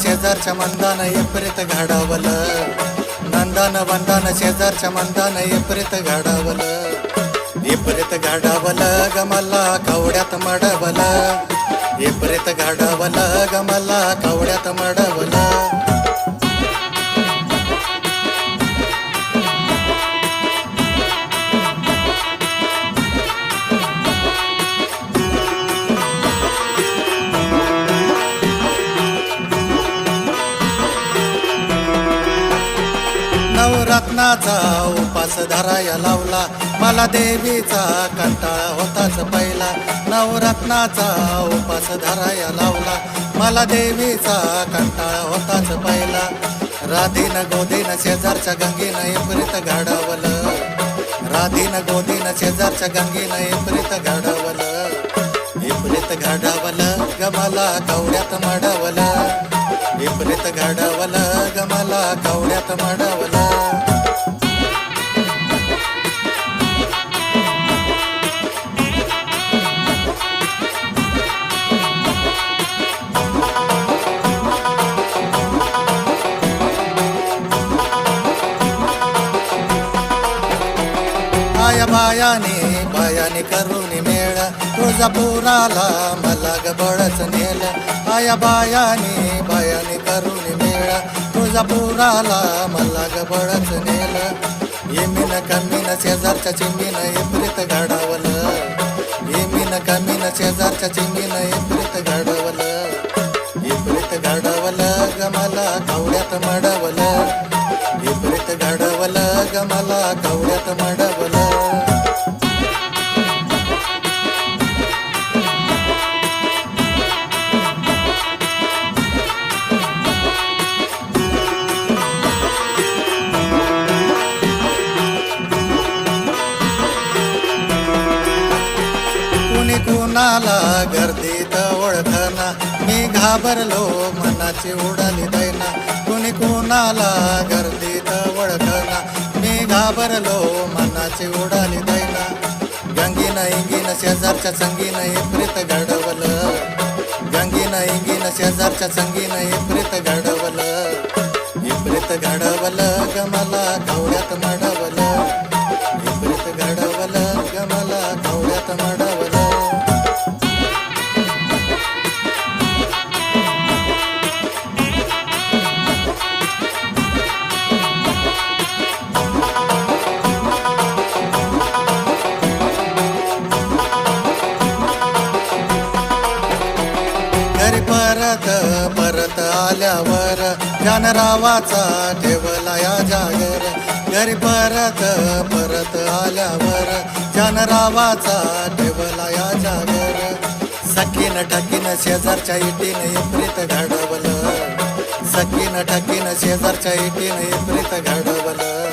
शेजारच्या मंदान एप्रित घाडावल. नंदान वंदान शेजारच्या मंदान एप्रित घाडावल. एप्रित घाडावल गमला कवड्यात मडवलं. एप्रित घाडावल गमला कवड्यात मडवलं. नवरत्नाचा उपास धराया लावला. मला देवीचा कंटाळा होताच पहिला. नवरत्नाचा उपास धराया लावला. मला देवीचा कंटाळा होताच पहिला. राधीन गोदीन शेजारच्या गंगीनं एप्रित घाडावल. राधीन गोदीन शेजारच्या गंगीनं एप्रित घडवलं. एप्रित घाडावल गमाला कवड्यात मडवलं. विपरीत घडवलं गमला कवड्यात मडवलं. आया मायाने बायाने करून मेळ. तुळजापुराला मला गबळच नेल. आया बायाने बायाने करून मेळ. तुळजापुराला मला गबळच नेल. येमीन कमीन शेजारच्या चिमीन एप्रित घडावल. येमीन कमीन शेजारच्या चिमीन एप्रित कुणाला गर्दीत ओळखना मी घाबरलो मनाची उडाली दैना. कुणी कुणाला गर्दीत ओळखना मी घाबरलो मनाची उडाली दैना. गंगीन इंगीन शेजारच्या संगीन एप्रित घडवलं. गंगीन इंगीन शेजारच्या संगीन एप्रित घडवल. परत परत आल्यावर ज्ञानरावाचा ठेवला या जागर घरी परत परत आल्यावर जानरावाचा ठेवला या जागर सकीन ठकीन शेजारच्या इटीन इप्रित घडवलं. सकीन ठकीन शेजारच्या इटीन इप्रित घडवलं.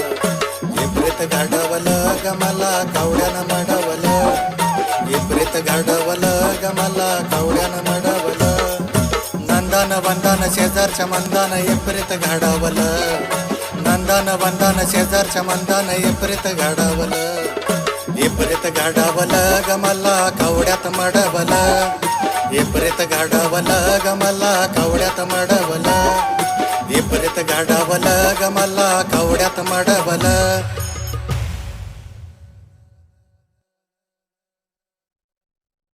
इप्रित घडवलं गमला कावड्यानं मडवलं. विपरीत घडवलं शेजारच्या मंदान विपरीत घडवल नंदन वंदन शेजारच्या मंदान विपरीत घडवल विपरीत घडवल गमला कवड्यात मडवल विपरीत घडवल गमला कवड्यात मडवल विपरीत घडवल गमला कवड्यात मडवल